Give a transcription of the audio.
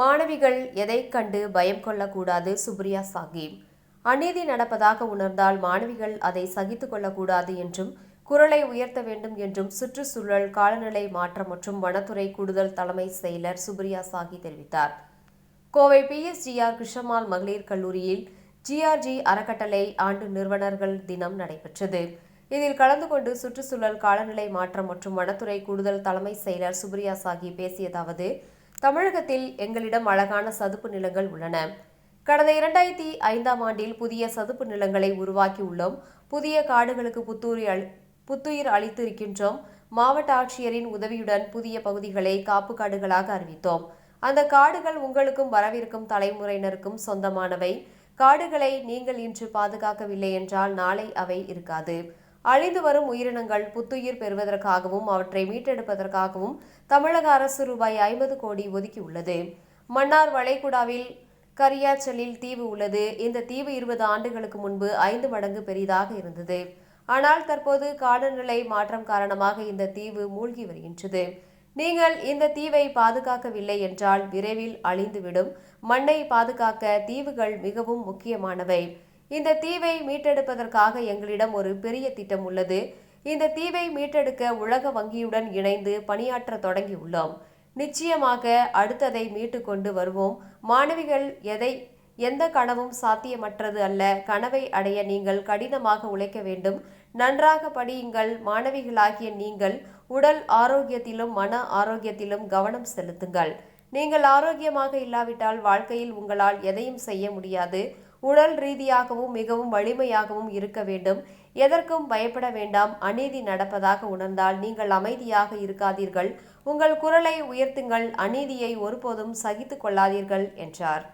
மாணவிகள் எதை கண்டு பயம் கொள்ளக்கூடாது சுப்ரியா சாஹிப்? அநீதி நடப்பதாக உணர்ந்தால் மாணவிகள் அதை சகித்துக் கொள்ளக்கூடாது என்றும் குரலை உயர்த்த வேண்டும் என்றும் சுற்றுச்சூழல் காலநிலை மாற்றம் மற்றும் வனத்துறை கூடுதல் தலைமை செயலர் சுப்ரியா சாஹி தெரிவித்தார். கோவை பிஎஸ்ஜிஆர் கிருஷ்ணமால் மகளிர் கல்லூரியில் ஜிஆர்ஜி அறக்கட்டளை ஆண்டு நிறுவனர்கள் தினம் நடைபெற்றது. இதில் கலந்து கொண்டு சுற்றுச்சூழல் காலநிலை மாற்றம் மற்றும் வனத்துறை கூடுதல் தலைமை செயலர் சுப்ரியா சாஹி பேசியதாவது தமிழகத்தில் எங்களிடம் அழகான சதுப்பு நிலங்கள் உள்ளன. கடந்த இரண்டாயிரத்தி ஐந்தாம் ஆண்டில் புதிய சதுப்பு நிலங்களை உருவாக்கியுள்ளோம் புதிய காடுகளுக்கு புத்துயிர் அளி புத்துயிர் அளித்து இருக்கின்றோம் மாவட்ட ஆட்சியரின் உதவியுடன் புதிய பகுதிகளை காப்பு காடுகளாக அறிவித்தோம். அந்த காடுகள் உங்களுக்கும் வரவிருக்கும் தலைமுறையினருக்கும் சொந்தமானவை. காடுகளை நீங்கள் இன்று பாதுகாக்கவில்லை என்றால் நாளை அவை இருக்காது. அழிந்து வரும் உயிரினங்கள் புத்துயிர் பெறுவதற்காகவும் அவற்றை மீட்டெடுப்பதற்காகவும் தமிழக அரசு ரூபாய் ஐம்பது கோடி ஒதுக்கியுள்ளது. மன்னார் வளைகுடாவில் கரியாச்சலில் தீவு உள்ளது. இந்த தீவு இருபது ஆண்டுகளுக்கு முன்பு ஐந்து மடங்கு பெரிதாக இருந்தது. ஆனால் தற்போது காலநிலை மாற்றம் காரணமாக இந்த தீவு மூழ்கி வருகின்றது. நீங்கள் இந்த தீவை பாதுகாக்கவில்லை என்றால் விரைவில் அழிந்துவிடும். மண்ணை பாதுகாக்க தீவுகள் மிகவும் முக்கியமானவை. இந்த தீவை மீட்டெடுப்பதற்காக எங்களிடம் ஒரு பெரிய திட்டம் உள்ளது. இந்த தீவை மீட்டெடுக்க உலக வங்கியுடன் இணைந்து பணியாற்ற தொடங்கியுள்ளோம். நிச்சயமாக அடுத்ததை மீட்டு கொண்டு வருவோம். மாணவிகள் எதை எந்த கனவும் சாத்தியமற்றது அல்ல. கனவை அடைய நீங்கள் கடினமாக உழைக்க வேண்டும். நன்றாக படியுங்கள். மாணவிகளாகிய நீங்கள் உடல் ஆரோக்கியத்திலும் மன ஆரோக்கியத்திலும் கவனம் செலுத்துங்கள். நீங்கள் ஆரோக்கியமாக இல்லாவிட்டால் வாழ்க்கையில் உங்களால் எதையும் செய்ய முடியாது. உடல் ரீதியாகவும் மிகவும் வலிமையாகவும் இருக்க வேண்டும். எதற்கும் பயப்பட வேண்டாம். அநீதி நடப்பதாக உணர்ந்தால் நீங்கள் அமைதியாக இருக்காதீர்கள். உங்கள் குரலை உயர்த்துங்கள். அநீதியை ஒருபோதும் சகித்து கொள்ளாதீர்கள் என்றார்.